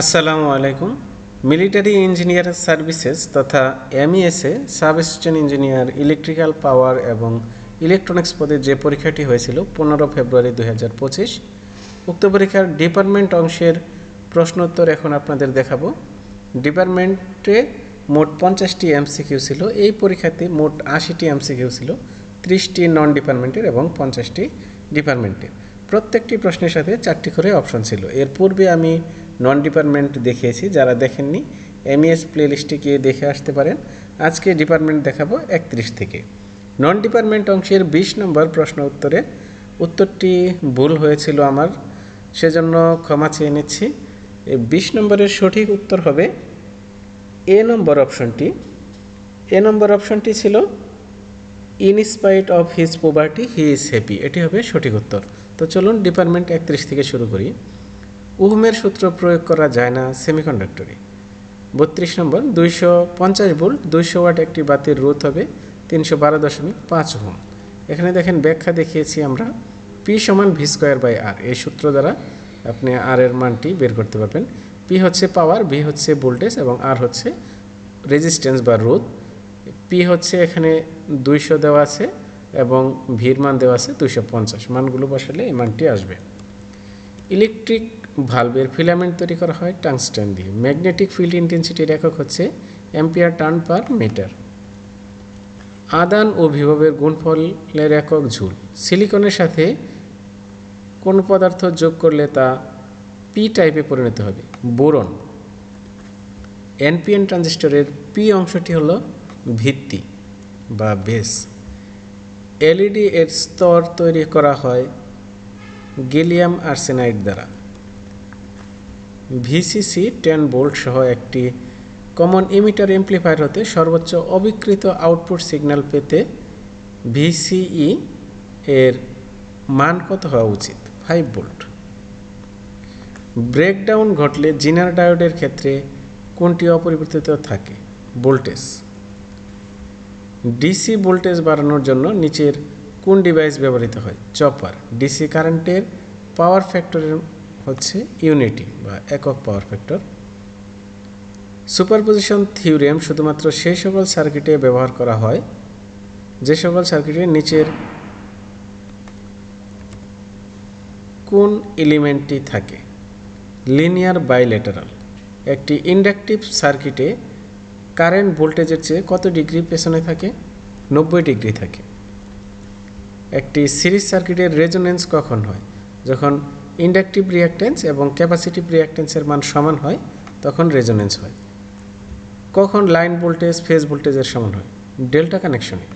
আসসালামু আলাইকুম। Military engineer services তথা এমইএসএ sub assistant engineer, electrical power এবং ইলেকট্রনিক্স পদে যে পরীক্ষাটি হয়েছিল পনেরো ফেব্রুয়ারি দুই হাজার পঁচিশ, উক্ত পরীক্ষার ডিপার্টমেন্ট অংশের প্রশ্নোত্তর এখন আপনাদের দেখাবো। ডিপার্টমেন্টে মোট পঞ্চাশটি এমসিকিউ ছিল, এই পরীক্ষাতে মোট আশিটি এমসিকিউ ছিল, ত্রিশটি নন ডিপার্টমেন্টের এবং পঞ্চাশটি ডিপার্টমেন্টের প্রত্যেকটি প্রশ্নের সাথে চারটি করে অপশন ছিল। এর পূর্বে আমি নন ডিপার্টমেন্ট দেখিয়েছি, যারা দেখেননি এমইএস প্লেলিস্টে গিয়ে দেখে আসতে পারেন। আজকে ডিপার্টমেন্ট দেখাবো একত্রিশ থেকে। নন ডিপার্টমেন্ট অংশের বিশ নম্বর প্রশ্ন উত্তরে। উত্তরটি ভুল হয়েছিল আমার, সেজন্য ক্ষমা চেয়ে নিচ্ছি। বিশ নম্বরের সঠিক উত্তর হবে এ নম্বর অপশনটি। এ নম্বর অপশনটি ছিল in spite of his poverty he is happy এটি হবে সঠিক উত্তর। তো চলুন ডিপার্টমেন্ট একত্রিশ থেকে শুরু করি। উহমের সূত্র প্রয়োগ করা যায় না সেমিকন্ডাক্টরে। বত্রিশ নম্বর, দুইশো পঞ্চাশ ভোল্ট, দুইশো ওয়াট একটি বাতির রোধ হবে, তিনশো বারো দশমিক পাঁচ ওহম। এখানে দেখেন ব্যাখ্যা দেখিয়েছি আমরা, পি সমান ভি স্কোয়ার বাই আর। এই সূত্র দ্বারা আপনি আর এর মানটি বের করতে পারবেন। পি হচ্ছে পাওয়ার, ভি হচ্ছে ভোল্টেজ এবং আর হচ্ছে রেজিস্ট্যান্স বা রোধ। পি হচ্ছে এখানে দুইশো দেওয়া আছে এবং ভির মান দেওয়া আছে দুইশো পঞ্চাশ। মানগুলো বসালে এই মানটি আসবে। ইলেকট্রিক ভালভের ফিলামেন্ট তৈরি করা হয় টাংস্টেন দিয়ে। ম্যাগনেটিক ফিল্ড ইন্টেন্সিটির একক হচ্ছে অ্যাম্পিয়ার টার্ন পার মিটার আদান ও বিভবের গুণফলের একক ঝুল। সিলিকনের সাথে কোন পদার্থ যোগ করলে তা পি টাইপে পরিণত হবে। বোরন। এনপিএন ট্রানজিস্টরের পি অংশটি হলো ভিত্তি বা বেস এলইডি এর স্তর তৈরি করা হয় গেলিয়াম আর্সেনাইড দ্বারা। ভিসিসি টেন বোল্ট সহ একটি কমন ইমিটার এমপ্লিফায়ার হতে সর্বোচ্চ অবিকৃত আউটপুট সিগন্যাল পেতে ভিসিই এর মান কত হওয়া উচিত? ফাইভ বোল্ট ব্রেকডাউন ঘটলে জিনার ডায়োডের ক্ষেত্রে কোনটি অপরিবর্তিত থাকে? ভোল্টেজ ডিসি ভোল্টেজ বাড়ানোর জন্য নিচের কোন ডিভাইস ব্যবহৃত হয়? চপার ডিসি কারেন্টের পাওয়ার ফ্যাক্টরের হচ্ছে ইউনিটি বা একক পাওয়ার ফ্যাক্টর সুপারপজিশন থিওরেম শুধুমাত্র সেই সকল সার্কিটে ব্যবহার করা হয়, যে সকল সার্কিটে নিচের কোন এলিমেন্টটি থাকে। লিনিয়ার বাইলেটারাল একটি ইন্ডাকটিভ সার্কিটে কারেন্ট ভোল্টেজের চেয়ে কত ডিগ্রি পেছনে থাকে? নব্বই ডিগ্রি থাকে। একটি সিরিজ সার্কিটের রেজোনেন্স কখন হয়? যখন ইন্ডাকটিভ রিয়াক্টেন্স এবং ক্যাপাসিটিভ রিয়াক্টেন্সের মান সমান হয়, তখন রেজোনেন্স হয়। কখন লাইন ভোল্টেজ, ফেজ ভোল্টেজের সমান হয়? ডেল্টা কানেকশনে।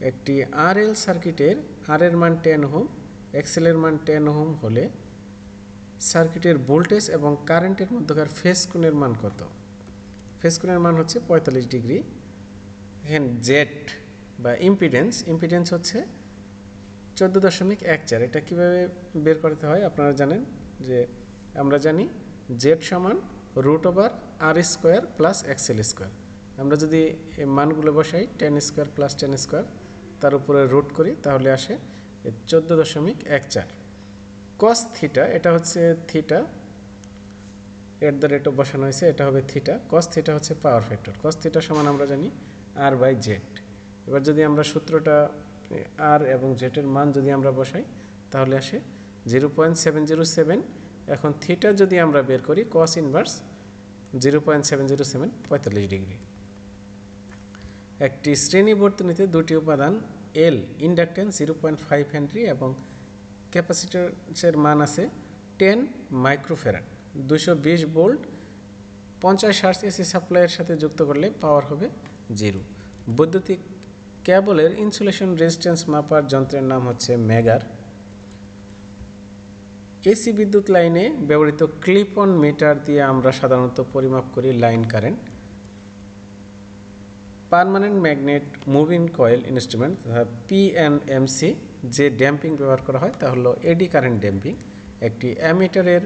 একটি আর এল সার্কিটের আর এর মান টেন হোম এক্সেলের মান টেন হোম হলে সার্কিটের ভোল্টেজ এবং কারেন্টের মধ্যকার ফেজ কোণের মান কত? ফেজ কোণের মান হচ্ছে পঁয়তাল্লিশ ডিগ্রি। এখানে জেট বা ইম্পিডেন্স ইম্পিডেন্স হচ্ছে চোদ্দ দশমিক এক চার, এটা কীভাবে বের করতে হয় আপনারা জানেন যে আমরা জানি জেড সমান root over R square plus X L square আমরা যদি এই মানগুলো বসাই ten square plus ten square তার উপরে রুট করি, তাহলে আসে চোদ্দ দশমিক এক চার। কস থিটা এটা হচ্ছে থিটা এট দ্য রেটও বসানো হয়েছে, এটা হবে থিটা কস থিটা হচ্ছে পাওয়ার ফ্যাক্টর কস থিটা সমান আমরা জানি আর বাই জেড এবার যদি আমরা সূত্রটা আর এবং জেটের মান যদি আমরা বসাই, তাহলে আসে zero point seven zero seven এখন থিটা যদি আমরা বের করি cos inverse zero point seven zero seven পঁয়তাল্লিশ ডিগ্রি একটি শ্রেণি বর্তনীতে দুটি উপাদান L inductance zero point five henry এবং ক্যাপাসিটার্সের মান আছে টেন মাইক্রোফেরাট দুশো বিশ ভোল্ট পঞ্চাশ হার্স এসি সাপ্লাইয়ের সাথে যুক্ত করলে পাওয়ার হবে জিরো বৈদ্যুতিক ক্যাবলের ইনসুলেশন রেজিস্ট্যান্স মাপার যন্ত্রের নাম হচ্ছে মেগার এসি বিদ্যুৎ লাইনে ব্যবহৃত ক্লিপ অন মিটার দিয়ে আমরা সাধারণত পরিমাপ করি line current permanent magnet moving coil instrument PNMC যে ড্যাম্পিং ব্যবহার করা হয় তা হলো এডি কারেন্ট ড্যাম্পিং একটি অ্যামিটারের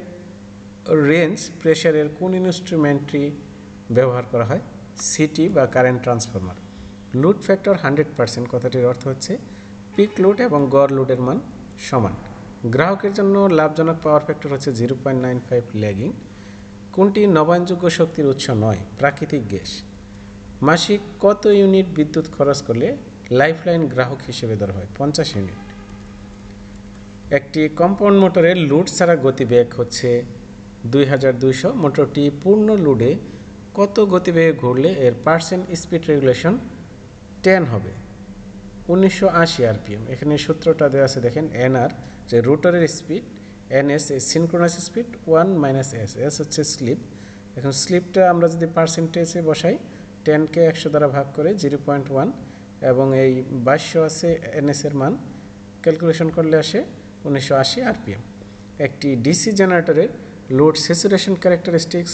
রেঞ্জ প্রেশারের কোন ইনস্ট্রুমেন্টটি ব্যবহার করা হয়? সিটি বা current transformer load factor hundred percent কথাটির অর্থ হচ্ছে পিক লোড এবং গড় লোডের মান সমান। গ্রাহকের জন্য লাভজনক পাওয়ার ফ্যাক্টর হচ্ছে zero point nine five lagging কোনটি নবায়নযোগ্য শক্তির উৎস নয়, প্রাকৃতিক গ্যাস। মাসিক কত ইউনিট বিদ্যুৎ খরচ করলে লাইফলাইন গ্রাহক হিসেবে ধরা হয়? পঞ্চাশ ইউনিট। একটি কম্পাউন্ড মোটরের লুড ছাড়া গতিবেগ হচ্ছে দুই হাজার দুইশো মোটরটি পূর্ণ লোডে কত গতিবেগে ঘুরলে এর পার্সেন্ট স্পিড রেগুলেশন টেন হবে। উনিশশো আশি আরপিএম। এখানে সূত্রটা দেওয়া আছে, দেখেন এন আর যে রোটারের স্পিড এনএস এই synchronous speed one minus S S হচ্ছে স্লিপ এখন স্লিপটা আমরা যদি পার্সেন্টেজে বসাই টেনকে একশো দ্বারা ভাগ করে জিরো পয়েন্ট ওয়ান এবং এই বাইশশো আছে এনএস এর মান ক্যালকুলেশন করলে আসে উনিশশো আশি আরপিএম। একটি ডিসি জেনারেটরের লোড স্যাচুরেশন ক্যারেক্টারিস্টিক্স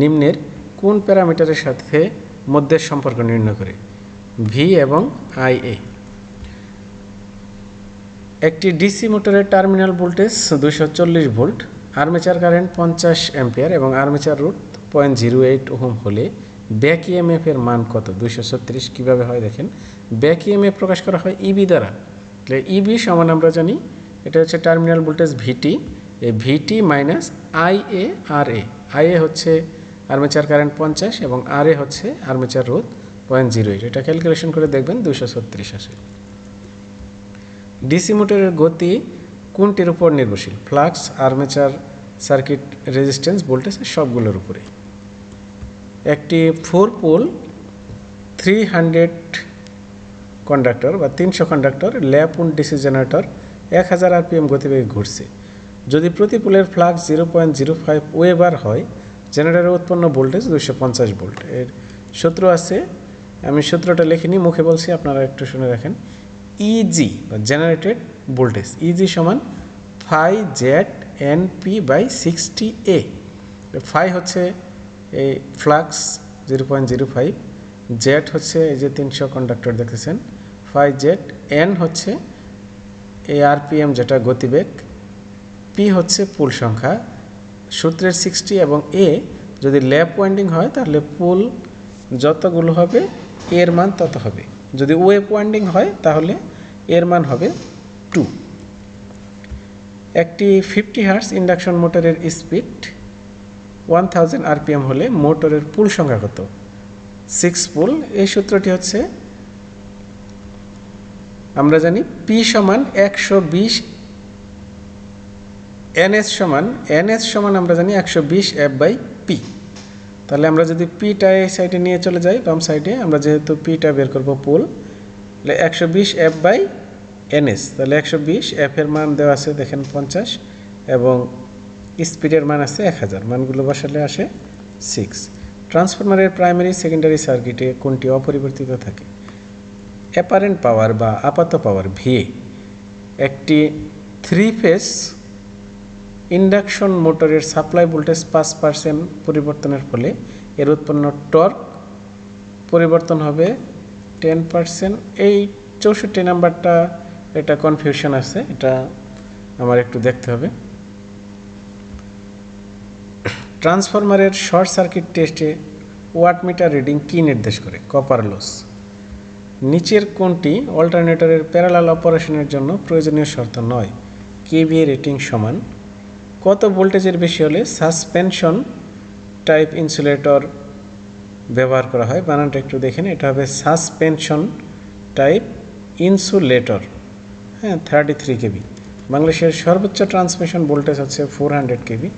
নিম্নের কোন প্যারামিটারের সাথে মধ্যের সম্পর্ক নির্ণয় করে? ভি এবং আই এ একটি ডিসি মোটরের টার্মিনাল ভোল্টেজ দুশো চল্লিশ ভোল্ট, আর্মেচার কারেন্ট পঞ্চাশ অ্যাম্পিয়ার এবং armature root point zero eight ohm হলে ব্যাক ইএমএফ এর মান কত? দুশো ছত্রিশ। কীভাবে হয় দেখেন, ব্যাক ইএমএফ প্রকাশ করা হয় ইবি দ্বারা। তাহলে ইবি সমান আমরা জানি, এটা হচ্ছে টার্মিনাল ভোল্টেজ ভিটি এই VT minus I A R A I A হচ্ছে আর্মেচার কারেন্ট পঞ্চাশ এবং আর এ হচ্ছে আর্মেচার রোধ পয়েন্ট জিরো এইট, এটা ক্যালকুলেশন করে দেখবেন দুশো ছত্রিশ আসে। ডিসি মোটরের গতি কোনটির উপর নির্ভরশীল? Flux armature circuit resistance voltage সবগুলোর উপরে একটি four pole three hundred conductor বা তিনশো কন্ডাক্টর ল্যাপ উন ডিসি জেনারেটর এক হাজার আরপিএম গতিবেগে ঘুরছে। যদি প্রতি পোলের flux zero point zero five weber হয় জেনারেটরের উৎপন্ন ভোল্টেজ দুশো পঞ্চাশ ভোল্ট এর সূত্র আছে আমি সূত্রটা লিখিনি মুখে বলছি, আপনারা একটু শুনে দেখেন। ইজি বা জেনারেটেড ভোল্টেজ ইজি সমান phi Z N P by sixty A phi হচ্ছে এই flux zero point zero five Z হচ্ছে এই যে তিনশো কন্ডাক্টর দেখেছেন ফাই জেড এন হচ্ছে এই আরপিএম যেটা গতিবেগ পি হচ্ছে পুল সংখ্যা। সূত্রের সিক্সটি এবং এ যদি ল্যাপ ওয়াইন্ডিং হয়, তাহলে পুল যতগুলো হবে এর মান তত হবে। যদি ওয়েব ওয়াইন্ডিং হয়, তাহলে এর মান হবে টু একটি ফিফটি হার্স ইন্ডাকশন মোটরের স্পিড ওয়ান থাউজেন্ড আরপিএম হলে মোটরের পুল সংখ্যা কত? সিক্স পুল এই সূত্রটি হচ্ছে আমরা জানি পি সমান একশো বিশ এনএস সমান এনএস সমান আমরা জানি একশো বিশ এফ বাই তাহলে আমরা যদি পিটা এই সাইডে নিয়ে চলে যাই, বাম সাইডে আমরা যেহেতু পিটা বের করব পুল তাহলে একশো বিশ এফ বাই এনএস তাহলে একশো বিশ এফের মান দেওয়া আছে দেখেন পঞ্চাশ, এবং স্পিডের মান আছে এক হাজার, মানগুলো বসালে আসে সিক্স ট্রান্সফরমারের প্রাইমারি সেকেন্ডারি সার্কিটে কোনটি অপরিবর্তিত থাকে? অ্যাপারেন্ট পাওয়ার বা আপাত পাওয়ার ভিএ একটি থ্রি ফেস ইন্ডাকশন মোটরের সাপ্লাই ভোল্টেজ পাঁচ পার্সেন্ট পরিবর্তনের ফলে এর উৎপন্ন টর্ক পরিবর্তন হবে টেন পার্সেন্ট এই চৌষট্টি নাম্বারটা এটা কনফিউশন আছে, এটা আমার একটু দেখতে হবে। ট্রান্সফরমারের শর্ট সার্কিট টেস্টে ওয়াটমিটার রিডিং কী নির্দেশ করে? কপার লস নিচের কোনটি অল্টারনেটরের প্যারালাল অপারেশনের জন্য প্রয়োজনীয় শর্ত নয়। কেভিএ রেটিং সমান। কত ভোল্টেজের বেশি হলে সাসপেনশন টাইপ ইনসুলেটর ব্যবহার করা হয়? বানানটা একটু দেখেন, এটা হবে সাসপেনশন টাইপ ইনসুলেটর। হ্যাঁ থার্টি থ্রি কেবি। বাংলাদেশের সর্বোচ্চ ট্রান্সমিশন ভোল্টেজ হচ্ছে ফোর হান্ড্রেড কেবি।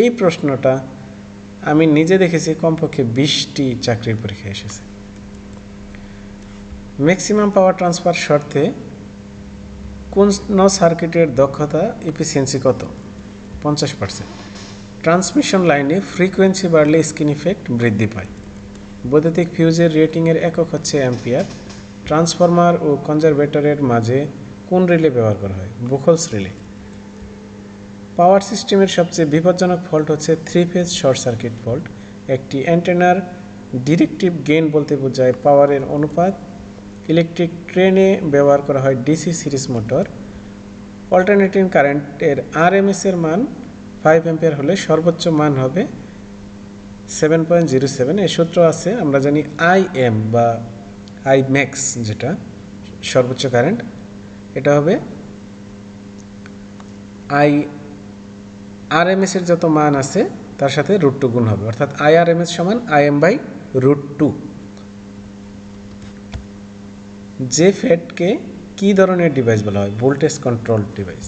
এই প্রশ্নটা আমি নিজে দেখেছি, কমপক্ষে বিশটি চাকরির পরীক্ষায় এসেছে। ম্যাক্সিমাম পাওয়ার ট্রান্সফার শর্তে কোন সার্কিটের দক্ষতা এফিসিয়েন্সি কত? পঞ্চাশ পার্সেন্ট ট্রান্সমিশন লাইনে ফ্রিকোয়েন্সি বাড়লে স্কিন ইফেক্ট বৃদ্ধি পায়। বৈদ্যুতিক ফিউজের রেটিংয়ের একক হচ্ছে অ্যাম্পিয়ার ট্রান্সফরমার ও কনজারভেটরের মাঝে কোন রিলে ব্যবহার করা হয়? বুখলস রিলে পাওয়ার সিস্টেমের সবচেয়ে বিপজ্জনক ফল্ট হচ্ছে three phase short circuit fault একটি অ্যান্টেনার ডিরেক্টিভ গেইন বলতে বোঝায় পাওয়ারের অনুপাত। ইলেকট্রিক ট্রেনে ব্যবহার করা হয় ডিসি সিরিজ মোটর অল্টারনেটিং কারেন্টের আর এম এর মান ফাইভ অ্যাম্পিয়ার হলে সর্বোচ্চ মান হবে সেভেন পয়েন্ট জিরো সেভেন এই সূত্র আছে, আমরা জানি আই এম বা আই ম্যাক্স যেটা, সর্বোচ্চ কারেন্ট এটা হবে আই আর এর যত মান আছে, তার সাথে রুট টু গুণ হবে। অর্থাৎ আই আর এম এস সমান I M by root two যে ফ্যাটকে কী ধরনের ডিভাইস বলা হয়? ভোল্টেজ কন্ট্রোল ডিভাইস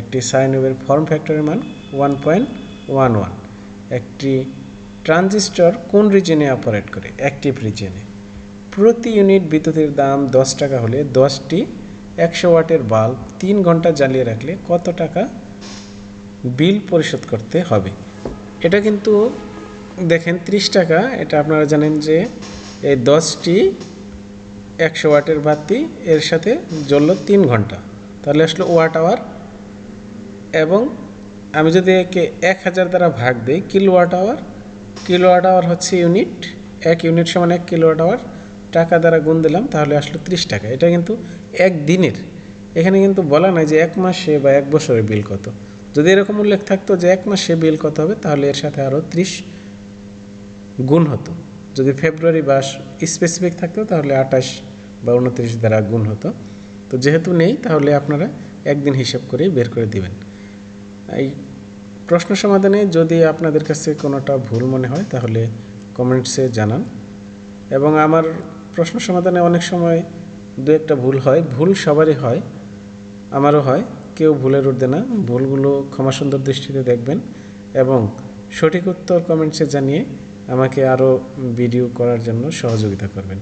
একটি সাইন ওয়েভের ফর্ম ফ্যাক্টরের মান ওয়ান পয়েন্ট ওয়ান ওয়ান একটি ট্রানজিস্টর কোন রিজনে অপারেট করে? অ্যাক্টিভ রিজনে প্রতি ইউনিট বিদ্যুতের দাম দশ টাকা হলে দশটি একশো ওয়াটের বাল্ব তিন ঘণ্টা জ্বালিয়ে রাখলে কত টাকা বিল পরিশোধ করতে হবে? এটা কিন্তু দেখেন ত্রিশ টাকা। এটা আপনারা জানেন যে এই দশটি একশো ওয়াটের বাতি, এর সাথে জ্বললো তিন ঘণ্টা। তাহলে আসলো ওয়াট আওয়ার। এবং আমি যদি একে এক হাজার দ্বারা ভাগ দিই কিলোওয়াট আওয়ার কিলোওয়াট আওয়ার হচ্ছে ইউনিট। এক ইউনিট সমান এক কিলোওয়াট আওয়ার টাকা দ্বারা গুণ দিলাম, তাহলে আসলো ত্রিশ টাকা। এটা কিন্তু এক দিনের। এখানে কিন্তু বলা নাই যে এক মাসে বা এক বছরের বিল কত। যদি এরকম উল্লেখ থাকতো যে এক মাসে বিল কত হবে, তাহলে এর সাথে আরও ত্রিশ গুণ হতো। যদি ফেব্রুয়ারি বা স্পেসিফিক থাকতো, তাহলে আঠাশ বা উনত্রিশ দ্বারা গুণ হতো। তো যেহেতু নেই, তাহলে আপনারা একদিন হিসাব করেই বের করে দিবেন। এই প্রশ্ন সমাধানে যদি আপনাদের কাছে কোনোটা ভুল মনে হয়, তাহলে কমেন্টসে জানান। এবং আমার প্রশ্ন সমাধানে অনেক সময় দু একটা ভুল হয়, ভুল সবারই হয়, আমারও হয়, কেউ ভুলের উঠবে না, ভুলগুলো ক্ষমা সুন্দর দৃষ্টিতে দেখবেন এবং সঠিক উত্তর কমেন্টসে জানিয়ে আমাকে আরও ভিডিও করার জন্য সহযোগিতা করবেন।